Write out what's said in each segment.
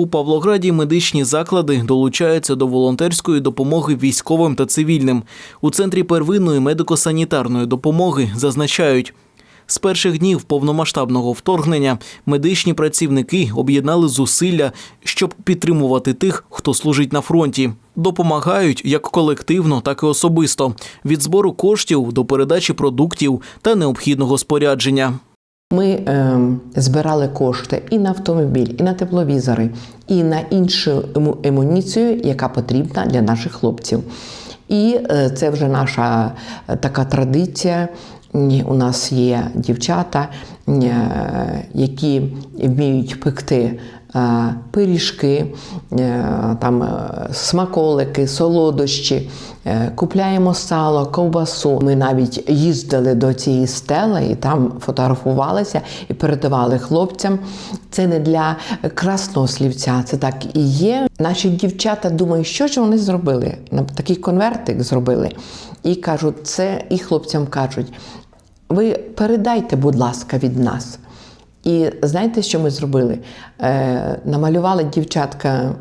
У Павлограді медичні заклади долучаються до волонтерської допомоги військовим та цивільним. У центрі первинної медико-санітарної допомоги зазначають. З перших днів повномасштабного вторгнення медичні працівники об'єднали зусилля, щоб підтримувати тих, хто служить на фронті. Допомагають як колективно, так і особисто від збору коштів до передачі продуктів та необхідного спорядження. Ми е, збирали кошти і на автомобіль, і на тепловізори, і на іншу емуніцію, яка потрібна для наших хлопців. І е, це вже наша е, така традиція. У нас є дівчата, е, які вміють пекти пиріжки, е, там е, смаколики, солодощі. Е, Купляємо сало, ковбасу. Ми навіть їздили до цієї стели і там фотографувалися і передавали хлопцям. Це не для красного слівця, це так і є. Наші дівчата думають, що ж вони зробили? Такий конвертик зробили. І кажуть, це і хлопцям кажуть: ви передайте, будь ласка, від нас. І знаєте, що ми зробили? Е, намалювали дівчатка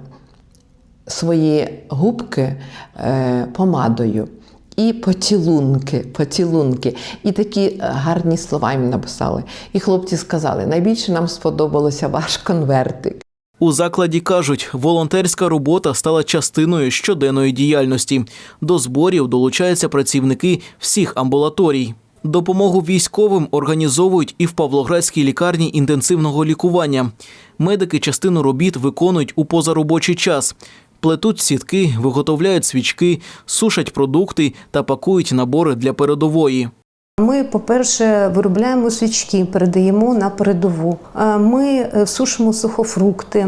свої губки е, помадою. І поцілунки, поцілунки. І такі гарні слова їм написали. І хлопці сказали: найбільше нам сподобалося ваш конвертик. У закладі кажуть, волонтерська робота стала частиною щоденної діяльності. До зборів долучаються працівники всіх амбулаторій. Допомогу військовим організовують і в Павлоградській лікарні інтенсивного лікування. Медики частину робіт виконують у позаробочий час. Плетуть сітки, виготовляють свічки, сушать продукти та пакують набори для передової. Ми, по-перше, виробляємо свічки, передаємо на передову. Е, Ми е, сушимо сухофрукти.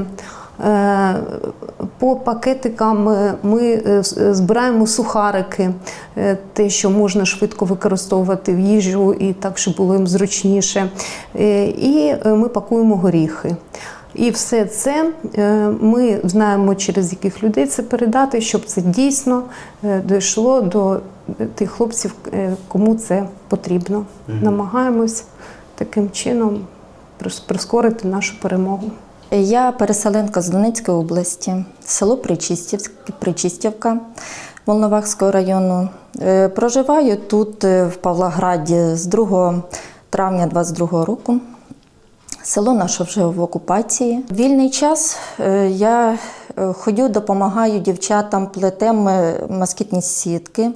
Е, По пакетикам е, ми е, збираємо сухарики, те, що можна швидко використовувати в їжу і так, щоб було їм зручніше. І ми пакуємо горіхи. І все це ми знаємо, через яких людей це передати, щоб це дійсно дійшло до тих хлопців, кому це потрібно. Намагаємось таким чином прискорити нашу перемогу. Я переселенка з Донецької області, село Причистівка Волновахського району. Е, Проживаю тут, е, в Павлограді, з 2 травня 22 року. Село наше вже в окупації. Вільний час е, я ходю, допомагаю дівчатам, плетемо е, москітні сітки,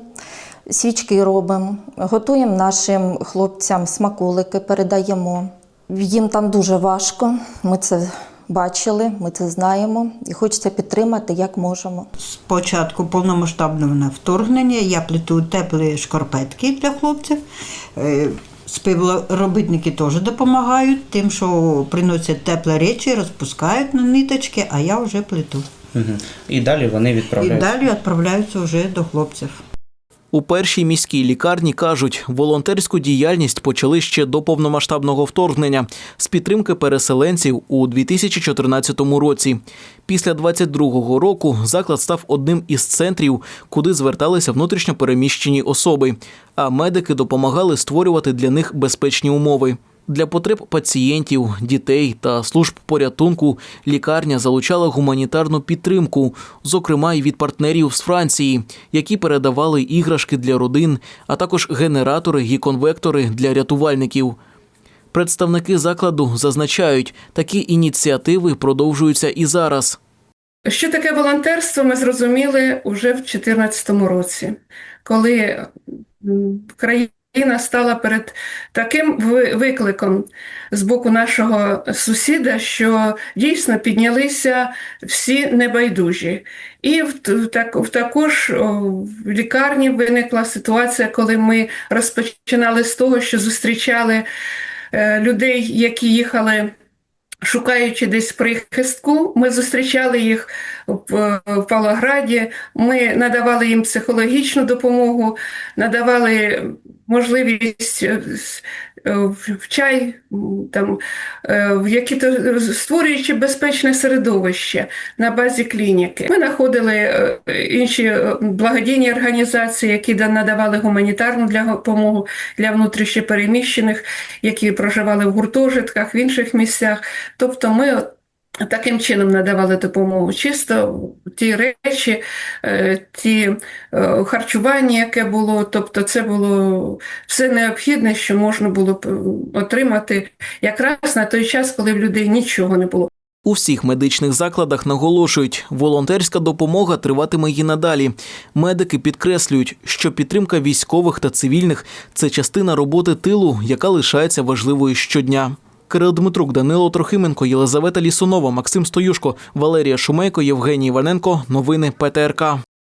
свічки робимо, готуємо нашим хлопцям смаколики, передаємо. Їм там дуже важко. Ми це бачили, ми це знаємо і хочеться підтримати як можемо. З початку повномасштабного вторгнення я плету теплі шкарпетки для хлопців. Е, Співробітники теж допомагають, тим, що приносять теплі речі, розпускають на ниточки, а я вже плету. Мгм. І далі вони І далі відправляються вже до хлопців. У першій міській лікарні кажуть, волонтерську діяльність почали ще до повномасштабного вторгнення з підтримки переселенців у 2014 році. Після 22-го року заклад став одним із центрів, куди зверталися внутрішньо переміщені особи, а медики допомагали створювати для них безпечні умови. Для потреб пацієнтів, дітей та служб порятунку лікарня залучала гуманітарну підтримку, зокрема й від партнерів з Франції, які передавали іграшки для родин, а також генератори і конвектори для рятувальників. Представники закладу зазначають, такі ініціативи продовжуються і зараз. Що таке волонтерство, ми зрозуміли уже в 2014 році, коли м, країна стала перед таким ви- викликом з боку нашого сусіда, що дійсно піднялися всі небайдужі. І в, в так, в також в лікарні виникла ситуація, коли ми розпочинали з того, що зустрічали е, людей, які їхали шукаючи десь прихистку, ми зустрічали їх в в Павлограді. Ми надавали їм психологічну допомогу, надавали можливість е, е, в в чай, там, е, в які-то створюючи безпечне середовище на базі клініки. Ми знаходили е, інші е, благодійні організації, які да- надавали гуманітарну для- допомогу для внутрішньопереміщених, які проживали в гуртожитках, в інших місцях. Тобто ми Таким чином надавали допомогу. Чисто ті речі, е, ті е, харчування, яке було, тобто це було все необхідне, що можна було отримати якраз на той час, коли в людей нічого не було. У всіх медичних закладах наголошують, волонтерська допомога триватиме і надалі. Медики підкреслюють, що підтримка військових та цивільних це частина роботи тилу, яка лишається важливою щодня. Кирил Дмитрук, Данило Трохименко, Єлизавета Лісунова, Максим Стоюшко, Валерія Шумейко, Євгеній Іваненко. Новини ПТРК.